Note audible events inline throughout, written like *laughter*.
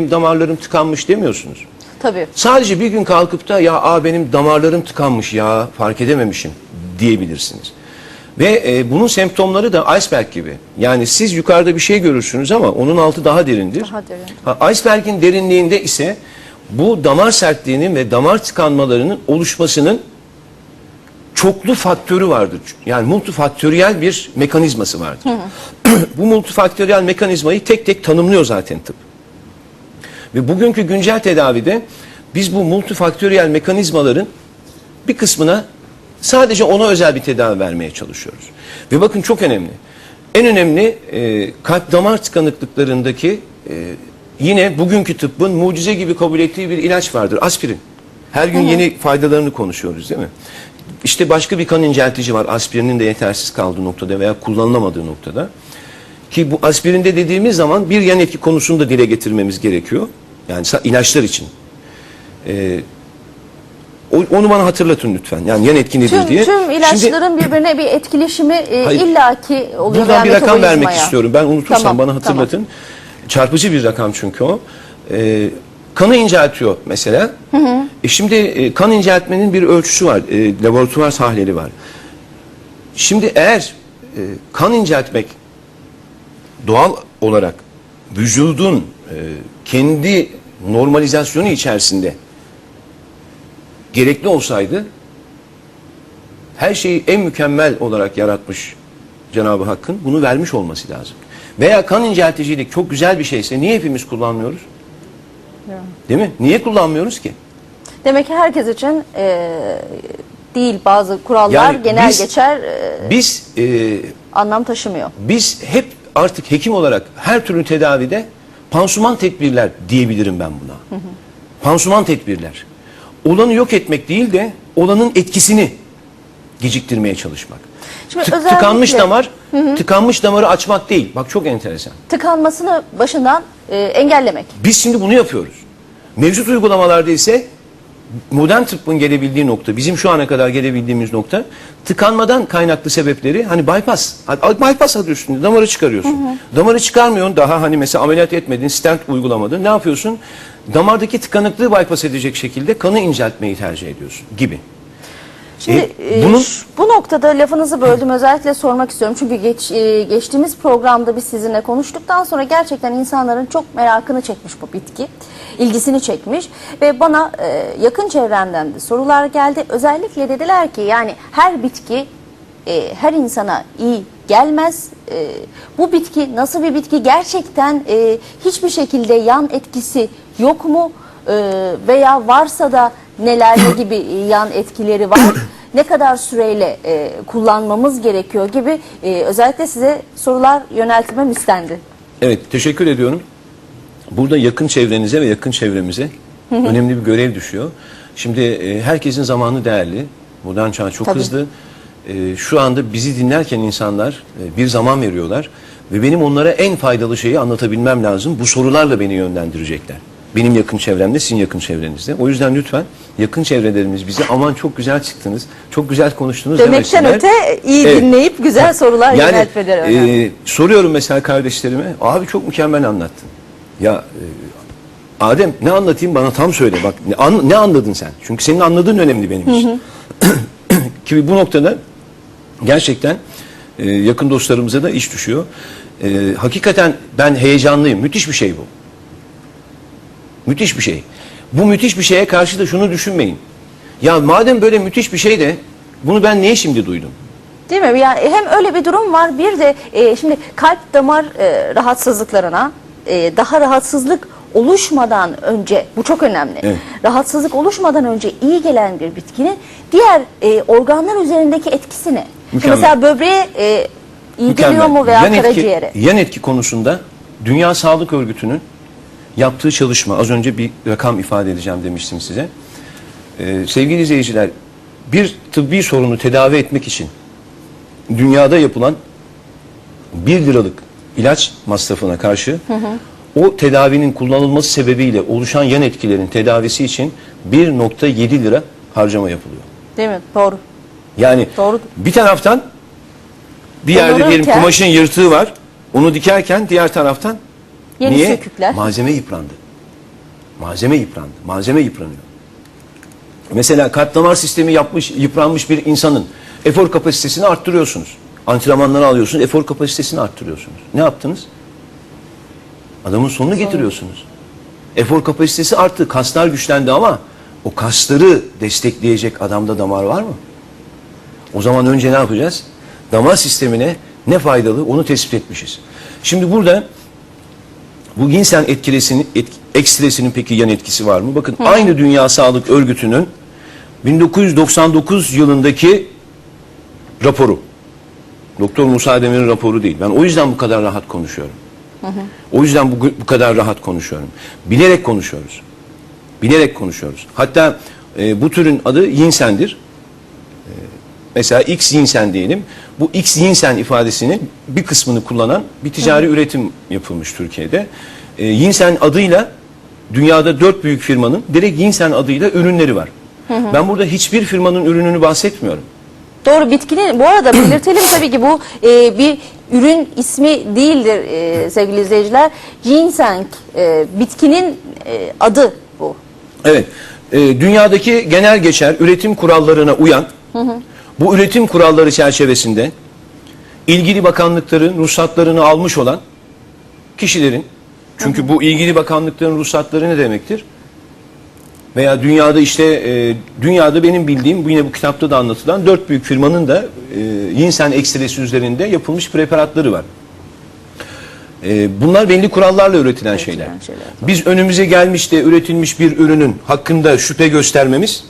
benim damarlarım tıkanmış demiyorsunuz. Tabii. Sadece bir gün kalkıp da ya aa benim damarlarım tıkanmış ya fark edememişim diyebilirsiniz. Ve e, bunun semptomları da iceberg gibi. Yani siz yukarıda bir şey görürsünüz ama onun altı daha derindir. Daha derin. Ha, iceberg'in derinliğinde ise bu damar sertliğinin ve damar tıkanmalarının oluşmasının çoklu faktörü vardır. Yani multifaktöriyel bir mekanizması vardır. *clears throat* bu multifaktöriyel mekanizmayı tek tek tanımlıyor zaten tıp. Ve bugünkü güncel tedavide biz bu multifaktöriyel mekanizmaların bir kısmına sadece ona özel bir tedavi vermeye çalışıyoruz. Ve bakın çok önemli. En önemli e, kalp damar tıkanıklıklarındaki e, yine bugünkü tıbbın mucize gibi kabul ettiği bir ilaç vardır. Aspirin. Her gün yeni faydalarını konuşuyoruz değil mi? İşte başka bir kan inceltici var. Aspirinin de yetersiz kaldığı noktada veya kullanılamadığı noktada. Ki bu aspirinde dediğimiz zaman bir yan etki konusunu da dile getirmemiz gerekiyor. Yani ilaçlar için. Ee, onu bana hatırlatın lütfen. Yani yan etki nedir Tüm, diye. tüm Şimdi ilaçların birbirine bir etkileşimi e, Hayır. illaki oluyor. buradan bir rakam vermek istiyorum. Ben unutursam Tamam, bana hatırlatın. Çarpıcı bir rakam çünkü o. Ee, kanı inceltiyor mesela. E şimdi e, kan inceltmenin bir ölçüsü var. E, laboratuvar sahneleri var. Şimdi eğer e, kan inceltmek doğal olarak vücudun e, kendi normalizasyonu içerisinde gerekli olsaydı her şeyi en mükemmel olarak yaratmış Cenab-ı Hakk'ın bunu vermiş olması lazım. Veya kan incelticilik çok güzel bir şeyse niye hepimiz kullanmıyoruz? Değil mi? Niye kullanmıyoruz ki? Demek ki herkes için e, değil bazı kurallar Yani genel biz- geçer e, Biz e, anlam taşımıyor. biz hep artık hekim olarak her türlü tedavide pansuman tedbirler diyebilirim ben buna. Pansuman tedbirler. Olanı yok etmek değil de olanın etkisini geciktirmeye çalışmak. Şimdi Tık- özellikle- tıkanmış damar, tıkanmış damarı açmak değil. Bak çok enteresan. Tıkanmasını başından e, engellemek. Biz şimdi bunu yapıyoruz. Mevcut uygulamalarda ise modern tıbbın gelebildiği nokta, bizim şu ana kadar gelebildiğimiz nokta tıkanmadan kaynaklı sebepleri hani bypass, bypass adı üstünde damarı çıkarıyorsun. Damarı çıkarmıyorsun daha hani mesela ameliyat etmedin, stent uygulamadın. Ne yapıyorsun? Damardaki tıkanıklığı bypass edecek şekilde kanı inceltmeyi tercih ediyorsun gibi. Şimdi E, e, bunun- bu noktada lafınızı böldüm özellikle sormak istiyorum. Çünkü geç, e, geçtiğimiz programda biz sizinle konuştuktan sonra gerçekten insanların çok merakını çekmiş bu bitki. ilgisini çekmiş ve bana e, yakın çevremden de sorular geldi. Özellikle dediler ki yani her bitki e, her insana iyi gelmez. E, bu bitki nasıl bir bitki? Gerçekten e, hiçbir şekilde yan etkisi yok mu? E, veya varsa da neler ne gibi yan etkileri var? *coughs* ne kadar süreyle e, kullanmamız gerekiyor gibi e, özellikle size sorular yöneltmem istendi. Evet, teşekkür ediyorum. Burada yakın çevrenize ve yakın çevremize önemli bir görev düşüyor. Şimdi e, herkesin zamanı değerli. Modern çağ çok Tabii. hızlı. E, şu anda bizi dinlerken insanlar e, bir zaman veriyorlar ve benim onlara en faydalı şeyi anlatabilmem lazım. Bu sorularla beni yönlendirecekler. Benim yakın çevremde, sizin yakın çevrenizde. O yüzden lütfen yakın çevrelerimiz bize aman çok güzel çıktınız, çok güzel konuştunuz Demekten demesinler. öte iyi Evet. dinleyip güzel sorular Yani yöneltmeleri önemli. e, soruyorum mesela kardeşlerime. Abi çok mükemmel anlattın. Ya e, Adem ne anlatayım bana tam söyle. Bak ne, an- ne anladın sen? Çünkü senin anladığın önemli benim için. *clears throat* Ki bu noktada gerçekten e, yakın dostlarımıza da iş düşüyor. E, hakikaten ben heyecanlıyım. Müthiş bir şey bu. Müthiş bir şey. Bu müthiş bir şeye karşı da şunu düşünmeyin. Ya madem böyle müthiş bir şey de bunu ben niye şimdi duydum? Değil mi? Yani hem öyle bir durum var bir de e, şimdi kalp damar e, rahatsızlıklarına e, daha rahatsızlık oluşmadan önce bu çok önemli. Evet. Rahatsızlık oluşmadan önce iyi gelen bir bitkinin diğer e, organlar üzerindeki etkisi ne? Şimdi Mükemmel. Mesela böbreğe e, iyi geliyor mu veya yan karaciğere? Etki, yan etki konusunda Dünya Sağlık Örgütü'nün yaptığı çalışma, az önce bir rakam ifade edeceğim demiştim size. Ee, sevgili izleyiciler, bir tıbbi sorunu tedavi etmek için dünyada yapılan 1 liralık ilaç masrafına karşı o tedavinin kullanılması sebebiyle oluşan yan etkilerin tedavisi için 1.7 lira harcama yapılıyor. Değil mi? Doğru. Yani Doğru. bir taraftan bir yerde Onarırken- diyelim kumaşın yırtığı var. Onu dikerken diğer taraftan Yeni niye? sökükler. Malzeme yıprandı. Malzeme yıprandı. Malzeme yıpranıyor. Mesela kalp damar sistemi yapmış, yıpranmış bir insanın efor kapasitesini arttırıyorsunuz. Antrenmanları alıyorsunuz, efor kapasitesini arttırıyorsunuz. Ne yaptınız? Adamın sonunu getiriyorsunuz. Efor kapasitesi arttı, kaslar güçlendi ama o kasları destekleyecek adamda damar var mı? O zaman önce ne yapacağız? Damar sistemine ne faydalı onu tespit etmişiz. Şimdi burada bu ginseng etkilesinin, etk- ekstresinin peki yan etkisi var mı? Bakın aynı Dünya Sağlık Örgütü'nün 1999 yılındaki raporu. Doktor Musa Demir'in raporu değil. Ben o yüzden bu kadar rahat konuşuyorum. O yüzden bu, bu kadar rahat konuşuyorum. Bilerek konuşuyoruz. Bilerek konuşuyoruz. Hatta e, bu türün adı yinsendir. Mesela X yinsen diyelim. Bu X yinsen ifadesinin bir kısmını kullanan bir ticari üretim yapılmış Türkiye'de. E, yinsen adıyla dünyada dört büyük firmanın direkt yinsen adıyla ürünleri var. Ben burada hiçbir firmanın ürününü bahsetmiyorum. Doğru bitkinin bu arada belirtelim *coughs* tabii ki bu e, bir ürün ismi değildir e, sevgili izleyiciler. Ginseng e, bitkinin e, adı bu. Evet. e, dünyadaki genel geçer üretim kurallarına uyan bu üretim kuralları çerçevesinde ilgili bakanlıkların ruhsatlarını almış olan kişilerin çünkü bu ilgili bakanlıkların ruhsatları ne demektir? Veya dünyada işte e, dünyada benim bildiğim bu yine bu kitapta da anlatılan dört büyük firmanın da e, Yinsen ekstresi üzerinde yapılmış preparatları var. E, bunlar belli kurallarla üretilen şeyler. şeyler, Biz önümüze gelmiş de üretilmiş bir ürünün hakkında şüphe göstermemiz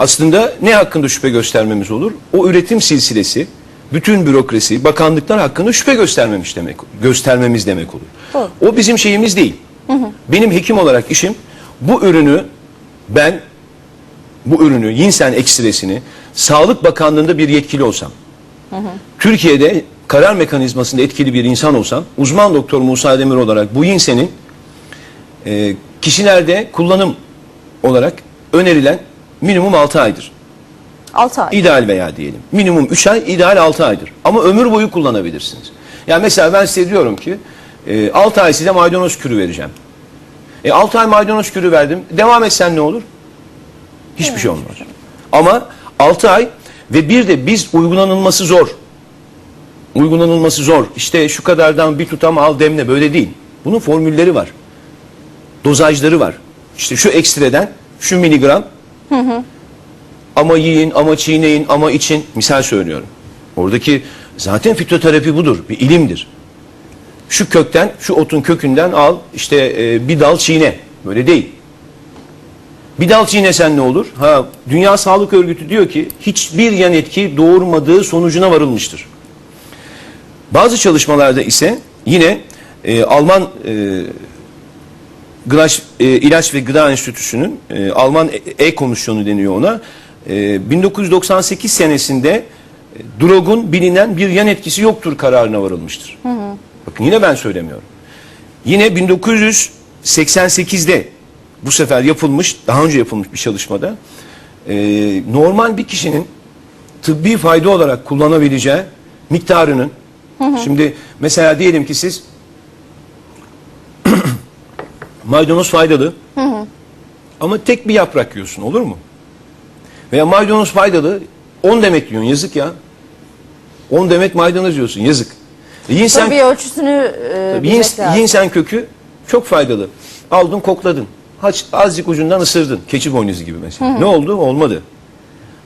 aslında ne hakkında şüphe göstermemiz olur? O üretim silsilesi, bütün bürokrasi, bakanlıklar hakkında şüphe göstermemiş demek, göstermemiz demek olur. Doğru. O bizim şeyimiz değil. Benim hekim olarak işim bu ürünü ben bu ürünü Yinsen ekstresini Sağlık Bakanlığı'nda bir yetkili olsam Türkiye'de karar mekanizmasında etkili bir insan olsam uzman doktor Musa Demir olarak bu Yinsen'in e, kişilerde kullanım olarak önerilen minimum 6 aydır. 6 ay. İdeal veya diyelim. Minimum 3 ay, ideal 6 aydır. Ama ömür boyu kullanabilirsiniz. Yani mesela ben size diyorum ki e, 6 ay size maydanoz kürü vereceğim. E 6 ay maydanoz kürü verdim. Devam etsen ne olur? Hiçbir şey olmaz. Ama 6 ay ve bir de biz uygulanılması zor. Uygulanılması zor. İşte şu kadardan bir tutam al demle böyle değil. Bunun formülleri var. Dozajları var. İşte şu ekstreden şu miligram ama yiyin, ama çiğneyin, ama için misal söylüyorum. Oradaki zaten fitoterapi budur, bir ilimdir. Şu kökten, şu otun kökünden al, işte e, bir dal çiğne. Böyle değil. Bir dal çiğnesen ne olur? Ha, Dünya Sağlık Örgütü diyor ki hiçbir yan etki doğurmadığı sonucuna varılmıştır. Bazı çalışmalarda ise yine e, Alman e, Gılaş, e, İlaç ve Gıda Enstitüsü'nün e, Alman E- E-Komisyonu deniyor ona. E, 1998 senesinde e, drogun bilinen bir yan etkisi yoktur kararına varılmıştır. Bakın yine ben söylemiyorum. Yine 1988'de bu sefer yapılmış, daha önce yapılmış bir çalışmada e, normal bir kişinin tıbbi fayda olarak kullanabileceği miktarının şimdi mesela diyelim ki siz maydanoz faydalı ama tek bir yaprak yiyorsun olur mu? Veya maydanoz faydalı 10 demet yiyorsun yazık ya. 10 demet maydanoz yiyorsun yazık. E, Yinsen, Tabii ölçüsünü e, Tabii lazım. yinsen kökü çok faydalı. Aldın kokladın. Haç, azıcık ucundan ısırdın. Keçi boynuzu gibi mesela. Ne oldu? Olmadı.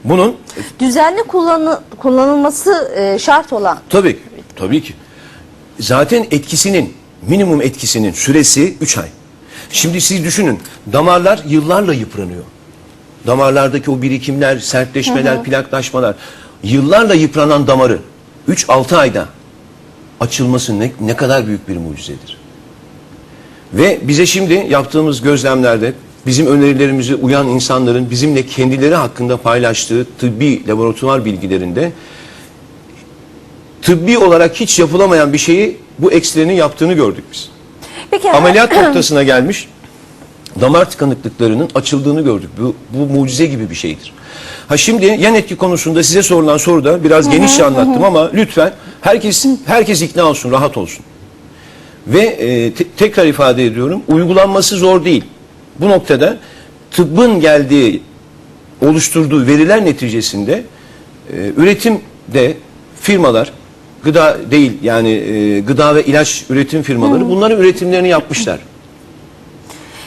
Bunun Düzenli kullanı- kullanılması e, şart olan. tabii tabii ki. Zaten etkisinin, minimum etkisinin süresi 3 ay. Şimdi siz düşünün, damarlar yıllarla yıpranıyor. Damarlardaki o birikimler, sertleşmeler, plaklaşmalar, yıllarla yıpranan damarı 3-6 ayda açılması ne, ne kadar büyük bir mucizedir. Ve bize şimdi yaptığımız gözlemlerde bizim önerilerimize uyan insanların bizimle kendileri hakkında paylaştığı tıbbi laboratuvar bilgilerinde tıbbi olarak hiç yapılamayan bir şeyi bu ekstrenin yaptığını gördük biz. Peki Ameliyat noktasına gelmiş damar tıkanıklıklarının açıldığını gördük. Bu, bu mucize gibi bir şeydir. Ha şimdi yan etki konusunda size sorulan soruda biraz genişçe anlattım ama lütfen herkes herkes ikna olsun, rahat olsun. Ve e, te- tekrar ifade ediyorum, uygulanması zor değil. Bu noktada tıbbın geldiği, oluşturduğu veriler neticesinde e, üretimde firmalar, gıda değil yani e, gıda ve ilaç üretim firmaları bunların üretimlerini yapmışlar.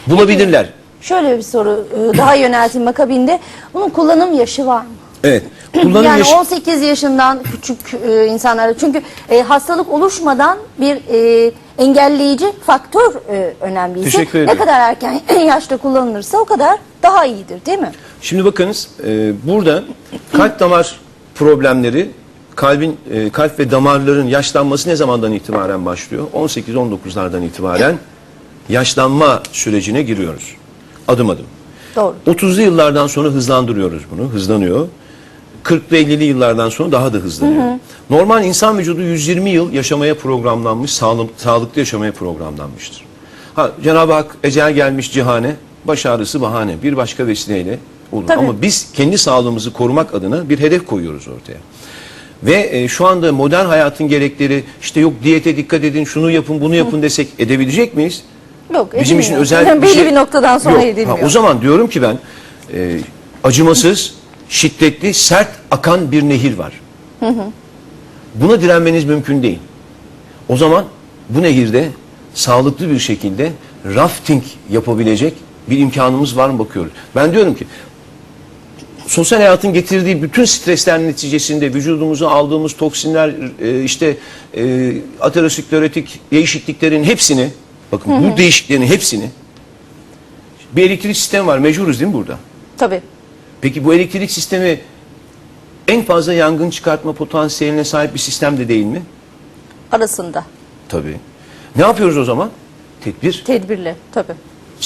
Bulabilirler. Şöyle bir soru e, daha yönelteyim akabinde. Bunun kullanım yaşı var mı? Evet. *clears throat* Kullanım yani yaşı- 18 yaşından küçük e, insanlara çünkü e, hastalık oluşmadan bir e, engelleyici faktör e, önemliyse Teşekkür ne ederim. kadar erken *clears throat* yaşta kullanılırsa o kadar daha iyidir değil mi? Şimdi bakınız e, burada kalp damar problemleri kalbin e, kalp ve damarların yaşlanması ne zamandan itibaren başlıyor? 18-19'lardan itibaren yaşlanma sürecine giriyoruz. Adım adım. Doğru. 30'lu yıllardan sonra hızlandırıyoruz bunu. Hızlanıyor. 40'lı 50'li yıllardan sonra daha da hızlanıyor. Normal insan vücudu 120 yıl yaşamaya programlanmış, sağlık, sağlıklı yaşamaya programlanmıştır. Ha, Cenab-ı Hak ecel gelmiş cihane, baş ağrısı bahane, bir başka vesileyle olur. Tabii. Ama biz kendi sağlığımızı korumak adına bir hedef koyuyoruz ortaya. Ve e, şu anda modern hayatın gerekleri işte yok diyete dikkat edin, şunu yapın, bunu yapın desek edebilecek miyiz? Yok Bizim için edilmiyor. özel *laughs* bir Belli şey bir noktadan sonra Yok. edilmiyor. Ha, o zaman diyorum ki ben e, acımasız, şiddetli, sert akan bir nehir var. Buna direnmeniz mümkün değil. O zaman bu nehirde sağlıklı bir şekilde rafting yapabilecek bir imkanımız var mı bakıyoruz. Ben diyorum ki sosyal hayatın getirdiği bütün stresler neticesinde vücudumuza aldığımız toksinler, e, işte e, aterosklerotik değişikliklerin hepsini, bakın bu değişikliklerin hepsini bir elektrik sistemi var. Mecburuz değil mi burada? Tabii. Peki bu elektrik sistemi en fazla yangın çıkartma potansiyeline sahip bir sistem de değil mi? Arasında. Tabii. Ne yapıyoruz o zaman? Tedbir. Tedbirli. Tabii.